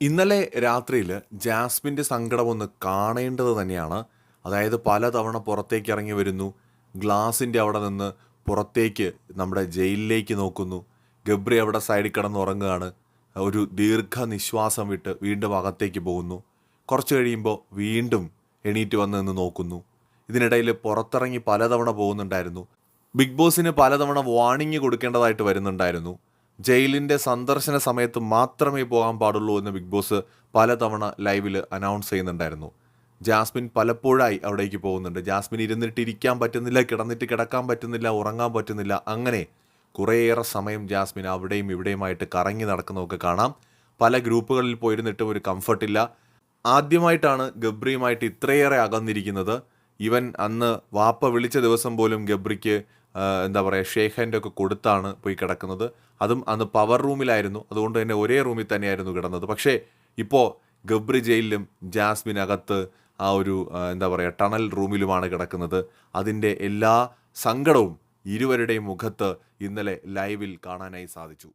ഇന്നലെ രാത്രിയിൽ ജാസ്മിന്റെ സങ്കടം ഒന്ന് കാണേണ്ടത് തന്നെയാണ്. അതായത് പലതവണ പുറത്തേക്ക് ഇറങ്ങി വരുന്നു. ഗ്ലാസിന്റെ അവിടെ നിന്ന് പുറത്തേക്ക് നമ്മുടെ ജയിലിലേക്ക് നോക്കുന്നു. ഗബ്രി അവിടെ സൈഡിൽ കിടന്ന് ഉറങ്ങുകയാണ് ഒരു ദീർഘനിശ്വാസം വിട്ട് വീണ്ടും അകത്തേക്ക് പോകുന്നു. കുറച്ച് കഴിയുമ്പോൾ വീണ്ടും എണീറ്റ് വന്ന് നിന്ന് നോക്കുന്നു. ഇതിനിടയിൽ പുറത്തിറങ്ങി പലതവണ പോകുന്നുണ്ടായിരുന്നു. ബിഗ് ബോസിന് പലതവണ വാണിംഗ് കൊടുക്കേണ്ടതായിട്ട് വരുന്നുണ്ടായിരുന്നു. ജയിലിന്റെ സന്ദർശന സമയത്ത് മാത്രമേ പോകാൻ പാടുള്ളൂ എന്ന് ബിഗ് ബോസ് പലതവണ ലൈവിൽ അനൗൺസ് ചെയ്യുന്നുണ്ടായിരുന്നു. ജാസ്മിൻ പലപ്പോഴായി അവിടേക്ക് പോകുന്നുണ്ട്. ജാസ്മിൻ ഇരുന്നിട്ട് ഇരിക്കാൻ പറ്റുന്നില്ല കിടന്നിട്ട് കിടക്കാൻ പറ്റുന്നില്ല ഉറങ്ങാൻ പറ്റുന്നില്ല അങ്ങനെ കുറേയേറെ സമയം ജാസ്മിൻ അവിടെയും ഇവിടെയുമായിട്ട് കറങ്ങി നടക്കുന്നതൊക്കെ കാണാം. പല ഗ്രൂപ്പുകളിൽ പോയിരുന്നിട്ടും ഒരു കംഫർട്ടില്ല ആദ്യമായിട്ടാണ് ഗബ്രിയുമായിട്ട് ഇത്രയേറെ അകന്നിരിക്കുന്നത്. ഇവൻ അന്ന് വാപ്പ വിളിച്ച ദിവസം പോലും ഗബ്രിക്ക് എന്താ പറയുക ഷേഖന്റെ ഒക്കെ കൊടുത്താണ് പോയി കിടക്കുന്നത്. അതും അന്ന് പവർ റൂമിലായിരുന്നു. അതുകൊണ്ട് തന്നെ ഒരേ റൂമിൽ തന്നെയായിരുന്നു കിടന്നത്. പക്ഷേ ഇപ്പോൾ ഗബ്രി ജയിലിലും ജാസ്മിൻ അകത്ത് ആ ഒരു എന്താ പറയുക ടണൽ റൂമിലുമാണ് കിടക്കുന്നത്. അതിന്റെ എല്ലാ സങ്കടവും ഇരുവരുടെയും മുഖത്ത് ഇന്നലെ ലൈവിൽ കാണാനായി സാധിച്ചു.